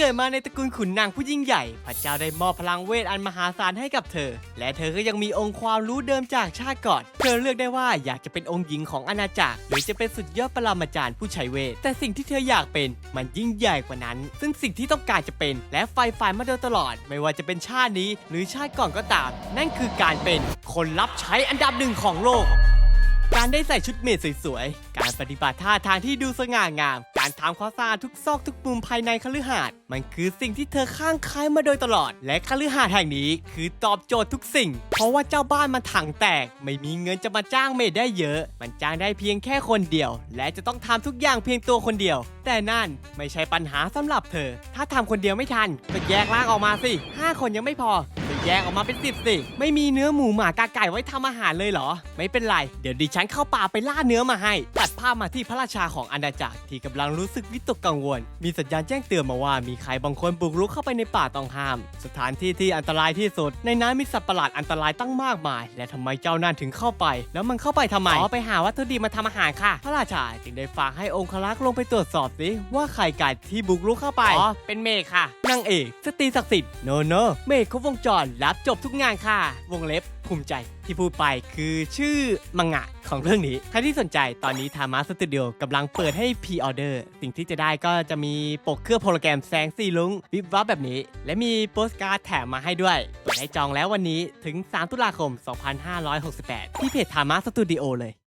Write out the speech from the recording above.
เกิดมาในตระกูลขุนนางผู้ยิ่งใหญ่ พระเจ้าได้มอบพลังเวทอันมหาศาลให้กับเธอ และเธอก็ยังมีองค์ความรู้เดิมจากชาติก่อน เธอเลือกได้ว่าอยากจะเป็นองค์หญิงของอาณาจักร หรือจะเป็นสุดยอดปรมาจารย์ผู้ใช้เวท แต่สิ่งที่เธออยากเป็นมันยิ่งใหญ่กว่านั้น ซึ่งสิ่งที่ต้องการจะเป็น และไฟฝันมาโดยตลอด ไม่ว่าจะเป็นชาตินี้หรือชาติก่อนก็ตาม นั่นคือการเป็นคนรับใช้อันดับหนึ่งของโลกการได้ใส่ชุดเมดสวยๆ การปฏิบัติท่าทางที่ดูสง่างาม การทำความสะอาดทุกซอกทุกมุมภายในคฤหาสน์มันคือสิ่งที่เธอข้างคายมาโดยตลอด และคฤหาสน์แห่งนี้คือตอบโจทย์ทุกสิ่ง เพราะว่าเจ้าบ้านมันถังแตก ไม่มีเงินจะมาจ้างเมดได้เยอะ มันจ้างได้เพียงแค่คนเดียว และจะต้องทำทุกอย่างเพียงตัวคนเดียว แต่นั่นไม่ใช่ปัญหาสำหรับเธอ ถ้าทำคนเดียวไม่ทันก็แยกร่างออกมาสิห้าคนยังไม่พอแยกออกมาเป็นสิบสิ ไม่มีเนื้อหมูหมากาไก่ไว้ทำอาหารเลยเหรอ ไม่เป็นไร เดี๋ยวดิฉันเข้าป่าไปล่าเนื้อมาให้ตัด ภาพมาที่พระราชาของอาณาจักรที่กำลังรู้สึกวิตกกังวล มีสัญญาณแจ้งเตือนมาว่ามีใครบางคนบุกรุกเข้าไปในป่าต้องห้าม สถานที่ที่อันตรายที่สุด ในนั้นมีสัตว์ประหลาดอันตรายตั้งมากมาย และทำไมเจ้านั่นถึงเข้าไป แล้วมันเข้าไปทำไมอ๋อไปหาวัตถุดิบมาทำอาหารค่ะ พระราชาจึงได้ฝากให้องครักษ์ลงไปตรวจสอบสิว่าใครกันที่บุกรุกเข้าไปอ๋อเป็นเมฆค่ะนางเอกสตรีศักดิ์สิทธิ์โนโนเมฆครบวงจรรับจบทุกงานค่ะ วงเล็บภูมิใจที่พูดไปคือชื่อมังงะ ของเรื่องนี้ ใครที่สนใจตอนนี้ทามาสตูดิโอกำลังเปิดให้พรีออเดอร์ สิ่งที่จะได้ก็จะมีปกเครื่องโปรแกรมแสงสีลุงวิบวับแบบนี้ และมีโปสการ์ดแถมมาให้ด้วยเปิดให้จองแล้ววันนี้ถึง 3 ตุลาคม 2568 ที่เพจทามาสตูดิโอเลย